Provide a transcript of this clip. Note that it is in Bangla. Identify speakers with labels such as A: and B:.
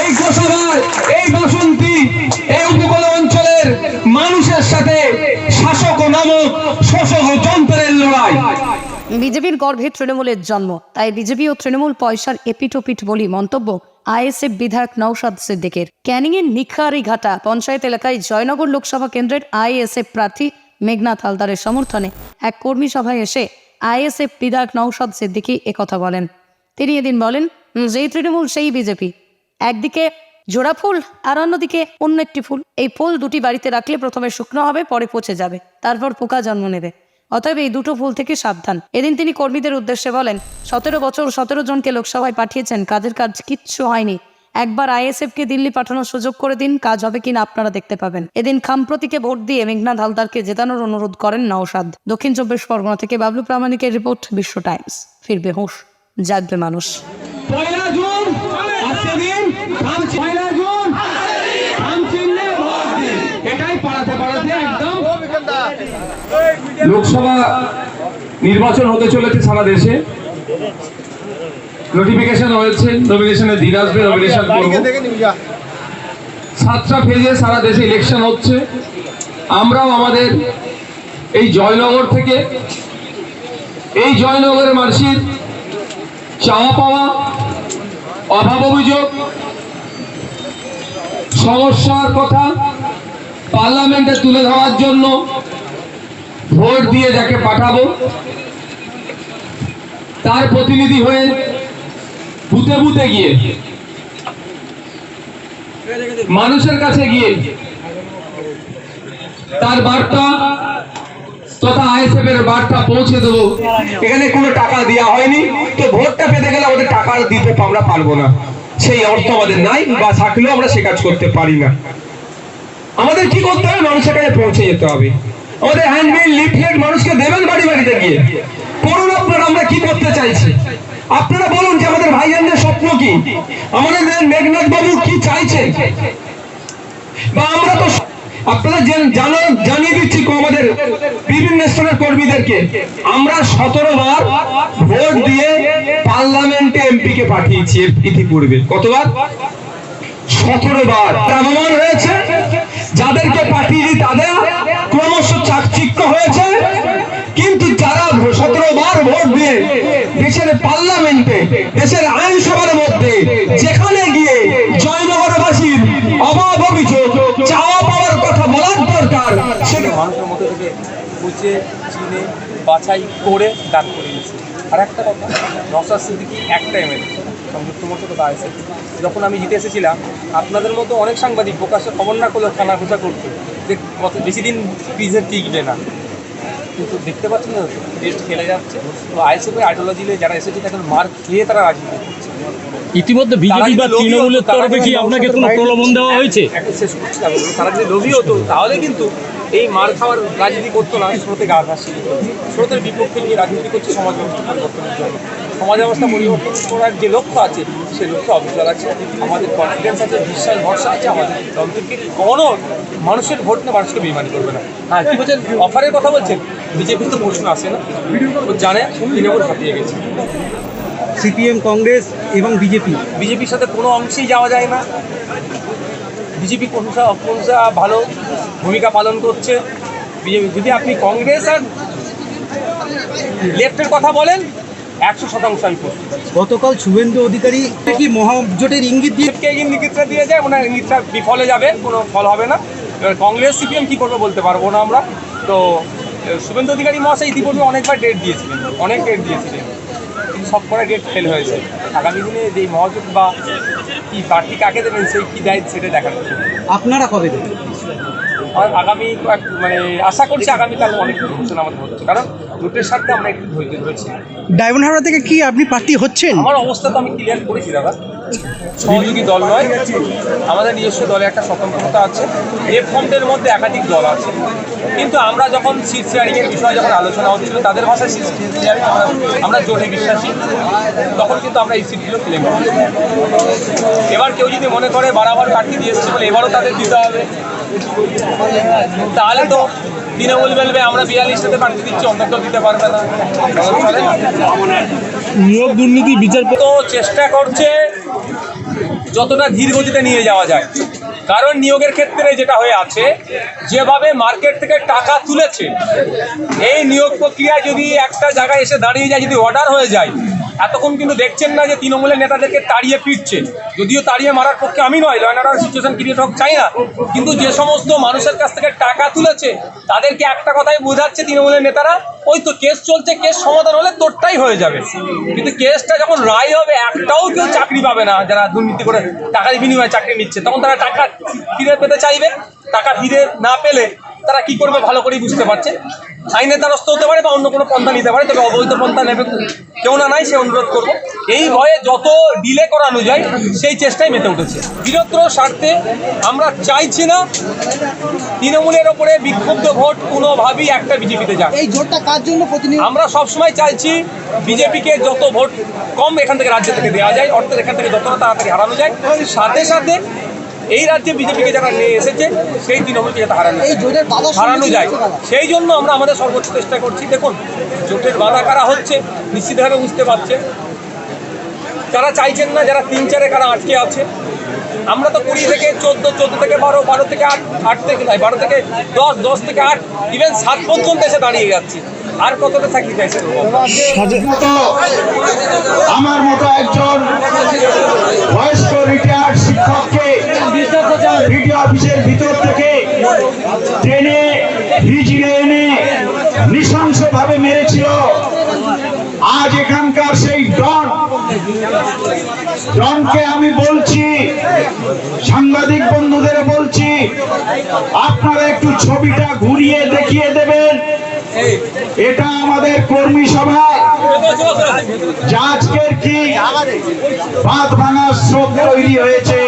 A: এই বাসন্তী এই উপকূল অঞ্চলের মানুষের সাথে শাসক নামক শোষক যন্ত্রের লড়াই।
B: বিজেপির গর্ভে তৃণমূলের জন্ম তাই বিজেপি ও তৃণমূল পয়সার এপিটোপিট বলি মন্তব্য আইএসএফ বিধায়ক নৌশাদ সিদ্দিকের। ক্যানিংয়ের নিখারিঘাটা পঞ্চায়েত এলাকায় জয়নগর লোকসভা কেন্দ্রের আইএসএফ প্রার্থী মেঘনাথ হালদারের সমর্থনে এক কর্মী সভায় এসে আইএসএফ বিধায়ক নৌশাদ সিদ্দিকী একথা বলেন। তিনি এদিন বলেন "উম, যেই তৃণমূল সেই বিজেপি। একদিকে জোড়া ফুল আর অন্যদিকে অন্য একটি ফুল। এই ফুল দুটি বাড়িতে রাখলে প্রথমে শুকনো হবে, পরে পচে যাবে। তারপর পোকা জন্ম নেবে। অতএব এই দুটো ফুল থেকে সাবধান। এদিন তিনি কর্মীদের উদ্দেশ্যে বলেন, সতেরো বছর সতেরো জনকে লোকসভায় পাঠিয়েছেন, কাজের কাজ কিচ্ছু হয়নি। একবার আইএসএফ কে দিল্লি পাঠানোর সুযোগ করে দিন, কাজ হবে কিনা আপনারা দেখতে পাবেন। এদিন খাম প্রতীকে ভোট দিয়ে মেঘনাথ হালদারকে জেতানোর অনুরোধ করেন নওশাদ। দক্ষিণ চব্বিশ পরগনা থেকে বাবলু প্রামাণিকের রিপোর্ট, বিশ্ব টাইমস। ফিরবে হুঁশ, জাগবে মানুষ।
A: পয়লা জুন আজকে দিন খাম চি- পয়লা জুন খাম চিহ্নে ভোট দিন। এটাই পাড়াতে পাড়াতে একদম লোকসভা নির্বাচন হতে চলেছে সারা দেশে। নোটিফিকেশন হয়েছে নমিনেশনের দিন আসবে নমিনেশন করব। সাতটা ফেজে সারা দেশে ইলেকশন হচ্ছে। আমরাও আমাদের এই জয়নগর থেকে এই জয়নগরের মানুষের চাওয়া পাওয়া অভাব অভিযোগ, সমস্যার কথা পার্লামেন্টে তুলে ধরার জন্য ভোট দিয়ে যাকে পাঠাবো, তার প্রতিনিধি হয়ে বুথে বুথে গিয়ে, মানুষের কাছে গিয়ে তার বার্তা তথা আইএসএফ এর বার্তা পৌঁছে দেবো। এখানে কোনো টাকা দেওয়া হয়নি। তো ভোটটা পেতে গেলে আমাদের টাকা দিতে আমরা পারব না। সেই অর্থ আমাদের নাই বা থাকলেও আমরা সে কাজ করতে পারি না। আমাদের কি করতে হবে? মানুষের কাছে পৌঁছে যেতে হবে। আমাদের হ্যান্ডবিল লিফলেট মানুষকে দেবেন বাড়ি বাড়িতে গিয়ে। করুন আপনারা, আমরা কি করতে চাইছি? আপনারা বলুন যে আমাদের ভাইজানদের স্বপ্ন কি? আমাদের মেঘনাথ বাবু কি চাইছেন? বা আমরা তো আপনারা জেন- জানিয়ে দিচ্ছি আমাদের বিভিন্ন স্তরের কর্মীদেরকে। আমরা সতেরো বার ভোট দিয়ে পার্লামেন্টে এমপি কে পাঠিয়েছি ইতিপূর্বে। কতবার? সতেরো বার। হয়েছে। যাদেরকে পাঠিয়েছি তাদের ক্রমশ চাকচিক্য হয়েছে। কিন্তু যারা সতেরো বার ভোট দিয়ে দেশের পার্লামেন্টে, দেশের আইনসভার
C: মানুষের মধ্যে থেকে বুঝে চিনে বাছাই করে দান করে দিয়েছে আর একটা কথা নসার সিদ্দিকি একটা এমএলএ সংযুক্ত মোর্চা তথা আইসে যখন আমি জিতে এসেছিলাম আপনাদের মতো অনেক সাংবাদিক প্রকাশ্যে খবর না করলেও খানা খোঁজা করতো যে কত বেশি দিন ক্রিজে টিকবে না। কিন্তু দেখতে পাচ্ছেন না টেস্ট খেলে যাচ্ছে। তো আইএসএফের আইডিওলজি যারা এসেছে এখন মার খেয়ে তারা রাজনীতি করছে
D: ইতিমধ্যে বিজেপি বা তৃণমূলের তরফে কি আপনাকে কোনো প্রলোভন দেওয়া হয়েছে?
C: শেষ করছি তারা যদি লোভী হতো তাহলে কিন্তু এই মার খাওয়ার রাজনীতি করতো না স্রোতে গা ভাসিয়ে স্রোতের বিপক্ষে নিয়ে রাজনীতি করছে সমাজ ব্যবস্থা পরিবর্তনের জন্য। সমাজ ব্যবস্থা পরিবর্তন করার যে লক্ষ্য আছে সেই লক্ষ্য অবিচল আছে। আমাদের কনফিডেন্স আছে বিশ্বাস ভরসা আছে আমাদের দলকে। কোনো মানুষের ভোট নিয়ে মানুষকে বেমানি করবে না। হ্যাঁ। কি বলছেন? অফারের কথা বলছেন? বিজেপির তো প্রশ্ন আসে না। ও জানে তৃণমূল হাতিয়ে গেছে।
E: সিপিএম কংগ্রেস এবং বিজেপি।
C: বিজেপির সাথে কোনো অংশেই যাওয়া যায় না। বিজেপি কোনটা কোনটা ভালো ভূমিকা পালন করছে। বিজেপি যদি আপনি কংগ্রেস আর লেফটের কথা বলেন একশো শতাংশ আমি প্রস্তুত
E: গতকাল শুভেন্দু অধিকারী কি মহাজোটের ইঙ্গিত দিয়ে
C: কে ইঙ্গিতটা দিয়ে যায় ওনার ইঙ্গিতটা বিফলে যাবে কোনো ফল হবে না। এবার কংগ্রেস সিপিএম কী করবে বলতে পারব না আমরা। তো শুভেন্দু অধিকারী মহাশয় ইতিপূর্বে অনেকবার ডেট দিয়েছিলেন অনেক ডেট দিয়েছিলেন। কিন্তু সব কটা ডেট ফেল হয়েছে। আগামী দিনে যে মহাজোট বা কি বাড়তি কাকে দেবেন? সেই কি দেয় সেটা দেখার
E: আপনারা কবে দেবেন?
C: আগামী কয়েক- মানে আশা করছি আগামীকাল অনেক ঘোষণা আমাদের হচ্ছে কারণ দুটোর সাথে আমরা একটু ধৈর্য ধরেছি।
E: ডায়মন্ড হাওড়া থেকে কি আপনি প্রার্থী হচ্ছেন?
C: আমার অবস্থা তো আমি ক্লিয়ার করেছি দাদা। সহযোগী দল নয় আমাদের নিজস্ব দলে একটা স্বতন্ত্রতা আছে। লেফট ফ্রন্টের মধ্যে একাধিক দল আছে। কিন্তু আমরা যখন সিট শেয়ারিংয়ের বিষয়ে যখন আলোচনা হচ্ছিল তাদের ভাষায় সিট শেয়ারিং আমরা জোটে বিশ্বাসী। তখন কিন্তু আমরা এই সিটগুলো ক্লেম করি এবার কেউ যদি মনে করে বারাবার প্রার্থী দিয়ে এসছে বলে এবারও তাদের দিতে হবে তাহলে তো তৃণমূল বলবে আমরা বিয়াল্লিশটাতে প্রার্থী দিচ্ছি অন্য কেউ দিতে পারবে না না?
D: নিয়োগ দুর্নীতি বিচার
C: তো চেষ্টা করছে যতটা ধীর গতিতে নিয়ে যাওয়া যায়। কারণ নিয়োগের ক্ষেত্রে যেটা হয়ে আছে, যেভাবে মার্কেট থেকে টাকা তুলেছে, এই নিয়োগ প্রক্রিয়া যদি একটা জায়গায় এসে দাঁড়িয়ে যায়, যদি অর্ডার হয়ে যায় এতক্ষণ কিন্তু দেখছেন না যে তৃণমূলের নেতাদেরকে তাড়িয়ে ফিরছে। যদিও তাড়িয়ে মারার পক্ষে আমি নয় লয় অর্ডার সিচুয়েশন ক্রিয়েট হোক, চাই না। কিন্তু যে সমস্ত মানুষের কাছ থেকে টাকা তুলেছে, তাদেরকে একটা কথাই বোঝাচ্ছে তৃণমূলের নেতারা, ওই তো কেস চলছে, কেস সমাধান হলে তোরটাই হয়ে যাবে। কিন্তু কেসটা যখন রায় হবে, একটাও কেউ চাকরি পাবে না, যারা দুর্নীতি করে টাকার বিনিময়ে চাকরি নিচ্ছে। তখন তারা টাকা ফিরে পেতে চাইবে। টাকা ফিরে না পেলে তারা কি করবে ভালো করেই বুঝতে পারছে। আইনের দ্বারস্থ হতে পারে বা অন্য কোনো পন্থা নিতে পারে তবে অবৈধ পন্থা নেবে কেউ না নাই সে অনুরোধ করব। এই ভয়ে যত ডিলে করানো যায় সেই চেষ্টায় মেতে উঠেছে। বৃহত্তর স্বার্থে আমরা চাইছি না তৃণমূলের ওপরে বিক্ষুব্ধ ভোট কোনোভাবেই একটা বিজেপিতে যাক।
E: এই জোটটা কার জন্য
C: আমরা সবসময় চাইছি বিজেপিকে যত ভোট কম এখান থেকে রাজ্য থেকে দেওয়া যায় অর্থের এখান থেকে যতটা তাড়াতাড়ি হারানো যায় সাথে সাথে এই রাজ্যে বিজেপিকে যারা নিয়ে এসেছে সেই তৃণমূলকে যাতে হারানো
E: এই জোটের বাধা
C: হারানো যায়। সেই জন্য আমরা আমাদের সর্বোচ্চ চেষ্টা করছি। দেখুন জোটের বাধা কারা হচ্ছে নিশ্চিতভাবে বুঝতে পারছে। যারা চাইছেন না যারা তিন চারে কারা আটকে আছে আমরা তো কুড়ি থেকে চোদ্দ চোদ্দ থেকে বারো বারো থেকে আট আট থেকে নয় বারো থেকে দশ দশ থেকে আট ইভেন সাত পর্যন্ত এসে দাঁড়িয়ে যাচ্ছি। আর কতটা থাকি
F: মতো আমার মতো একজন বয়স্ক রিটায়ার্ড শিক্ষককে ভিডিও অফিসের ভিতর থেকে ট্রেনে ভিজিয়ে এনে নৃশংসভাবে মেরেছিল। আজ এখানকার সেই ডন। ডনকে আমি বলছি, সাংবাদিক বন্ধুদের বলছি, আপনারা একটু ছবিটা ঘুরিয়ে দেখিয়ে দেবেন। এটা আমাদের কর্মী সভা। আজকের কি? বাঁধ ভাঙার স্রোত তৈরি হয়েছে।